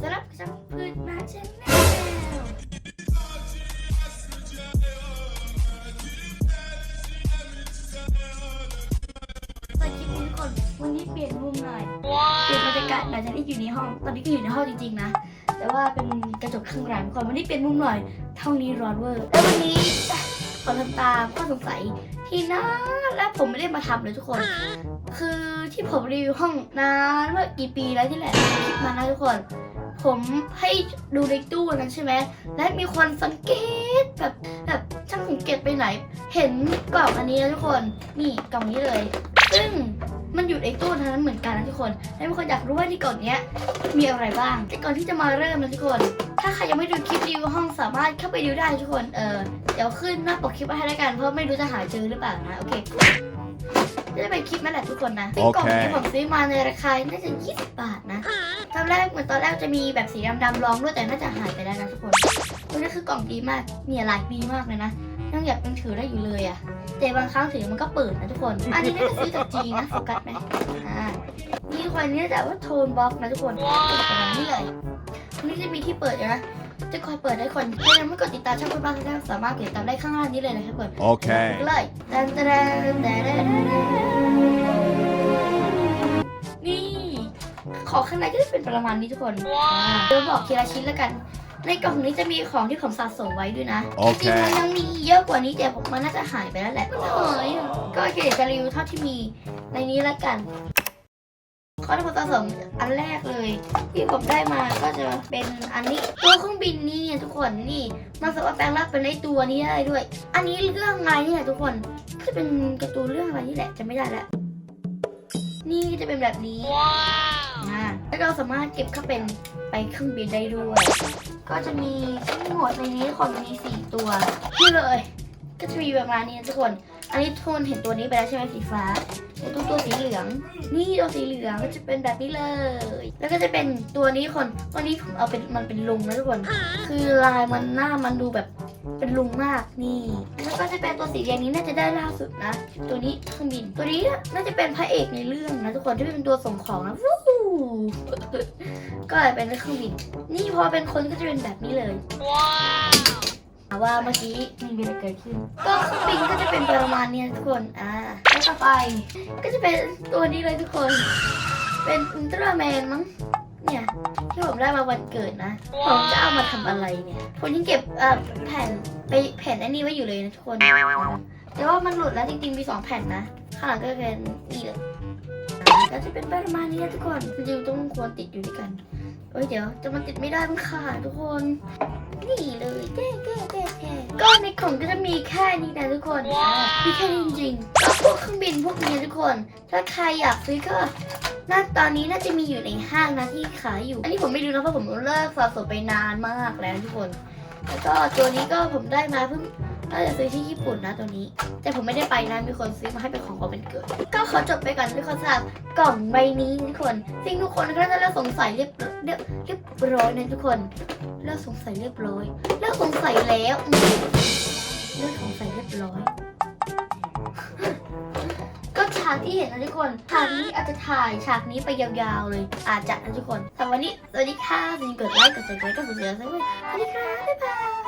สำหรับกระชับพืชมาชแนลไปคลิปนี้ทุกคนวันนี้เปลี่ยนมุมหน่อย เปลี่ยนบรรยากาศหลังจากที่อยู่ในห้อง ตอนนี้ก็อยู่ในห้องจริงๆนะ แต่ว่าเป็นกระจกข้างหลังก่อนวันนี้เปลี่ยนมุมหน่อยเท่านี้ร้อนเวอร์ แล้ววันนี้ขอทำตามข้อสงสัยที่นาและผมไม่ได้มาทำเลยทุกคน คือที่ผมรีวิวห้องนานเมื่อกี่ปีแล้วที่แหละคลิปมานะทุกคน ผมให้ดูในตู้นั้นใช่ไหมและมีคนสังเกตแบบแบบช่างสังเกตไปไหน เห็นกล่องอันนี้นะทุกคน นี่กล่องนี้เลย ซึ่ง มันอยู่ในตู้นั้นเหมือนกันนะทุกคนและมีคนอยากรู้ว่าที่กล่องเนี้ยมีอะไรบ้าง แต่ก่อนที่จะมาเริ่มนะทุกคน ถ้าใครยังไม่ดูคลิปรีวิวห้องสามารถเข้าไปดูได้ทุกคน เออเดี๋ยวขึ้นหน้าปกคลิปไว้ให้แล้วกัน เพราะไม่รู้จะหาเจอหรือเปล่านะ โอเคจะเป็นคลิปนั่นแหละทุกคนนะซึ่งกล่องนี้ผมซื้อมาในราคา น่าจะ 20 บาทนะตอนแรกเหมือนตอนแรกจะมีแบบสีดำๆรองด้วยแต่น่าจะหายไปแล้วนะทุกคนตัวนี้คือกล่องดีมากเนี่ยหลายปีมากเลยนะ ยังอยากยังถือได้อยู่เลยอะแต่บางครั้งถือมันก็เปิดนะทุกคน อันนี้น่าจะซื้อจากจีนนะโฟกัสไหมอ่านี่ทุกคนนี่แต่ว่าโทนบล็อกนะทุกคนประมาณนี้เลยอันนี้จะมีที่เปิดอยู่นะจะคอยเปิดให้คนถ้ายังไม่กดติดตามช่องคุณบ้านก็สามารถกดติดตามได้ข้างล่างนี้เลยนะครับเปิด Okay. เลยดันตะดันแต่นี่ ขอข้างในก็จะเป็นประมาณนี้ทุกคนเดี๋ยวบอกทีละชิ้นแล้วกัน ในกล่องนี้จะมีของที่ผมสะสมไว้ด้วยนะจริงๆมันยังมีเยอะกว่านี้แต่ผมมันน่าจะหายไปแล้วแหละมันหายอะก็เดี๋ยวจะรีวิวเท่าที่มีในนี้แล้วกันข้อที่ผมสะสมอันแรกเลย ที่ผมได้มาก็จะเป็นอันนี้ตัวเครื่องบินนี่ทุกคนนี่มันสามารถแปลงร่างเป็นไอตัวนี้ได้ด้วย อันนี้เรื่องอะไรเนี่ยทุกคนจะเป็นการ์ตูนเรื่องอะไรนี่แหละจะไม่ได้แล้วนี่จะเป็นแบบนี้อ่าแล้วเราสามารถเก็บเข้าเป็น ไปเครื่องบินได้ด้วย ก็จะมีทั้งหมดในนี้คนมีสี่ตัวนี่เลย ก็จะมีประมาณนี้นะทุกคน อันนี้ทุกคนเห็นตัวนี้ไปแล้วใช่ไหมสีฟ้าเห็นตัวตัวสีเหลือง นี่ตัวสีเหลืองก็จะเป็นแบบนี้เลย แล้วก็จะเป็นตัวนี้คนตัวนี้ผมเอาเป็นมันเป็นลุงนะทุกคน คือลายมันหน้ามันดูแบบเป็นลุงมากนี่แล้วก็จะเป็นตัวสีแดงนี้น่าจะได้ล่าสุดนะ ตัวนี้เครื่องบินตัวนี้น่าจะเป็นพระเอกในเรื่องนะทุกคนที่เป็นตัวส่งของนะวู้ ก็เลยเป็นเครื่องบินนี่พอเป็นคนก็จะเป็นแบบนี้เลยถามว่าเมื่อกี้มีอะไรเกิดขึ้น ก็เครื่องบินก็จะเป็นประมาณเนี้ยทุกคนอ่าแล้วต่อไป ก็จะเป็นตัวนี้เลยทุกคน เป็นอุลตร้าแมนมั้งเนี่ยที่ผมได้มาวันเกิดนะ ผมจะเอามาทำอะไรเนี่ยผมยังเก็บเอ่อแผ่นไปแผ่นอันนี้ไว้อยู่เลยนะทุกคนแต่ว่ามันหลุดแล้วจริงๆมีสองแผ่นนะ ข้างหลังก็เป็นนี่เลยอ่า ก็จะเป็นประมาณนี้นะทุกคนจริงต้องควรติดอยู่ด้วยกันเอ้ยเดี๋ยวจะมันติดไม่ได้มันขาดทุกคนนี่เลยแก้แก้แก้แก้ก็ในกล่องก็จะมีแค่นี้นะทุกคนมีแค่นี้จริงๆพวกเครื่องบินพวกนี้ทุกคน ถ้าใครอยากซื้อก็น่าตอนนี้น่าจะมีอยู่ในห้างนะที่ขายอยู่ อันนี้ผมไม่รู้นะเพราะผมเลิกสะสมไปนานมากแล้วทุกคน แล้วก็ตัวนี้ก็ผมได้มาเพิ่ง น่าจะซื้อที่ญี่ปุ่นนะตัวนี้ แต่ผมไม่ได้ไปนะมีคนซื้อมาให้เป็นของขวัญวันเกิด ก็ขอจบไปก่อนด้วยคำสำหรับกล่องใบนี้ทุกคนซึ่งทุกคนก็จะเริ่มสงสัยเรียบเรียบเรียบร้อยนะทุกคนเลิกสงสัยเรียบร้อยเลิกสงสัยแล้วเลิกสงสัยเรียบร้อยก็ฉากที่เห็นนะทุกคนฉากนี้อาจจะถ่ายฉากนี้ไปยาวๆเลย อาจจะนะทุกคนแต่วันนี้สวัสดีค่ะอย่าลืมกดไลค์กดซับสไครต์กดกระดิ่งสวัสดีค่ะบ๊ายบาย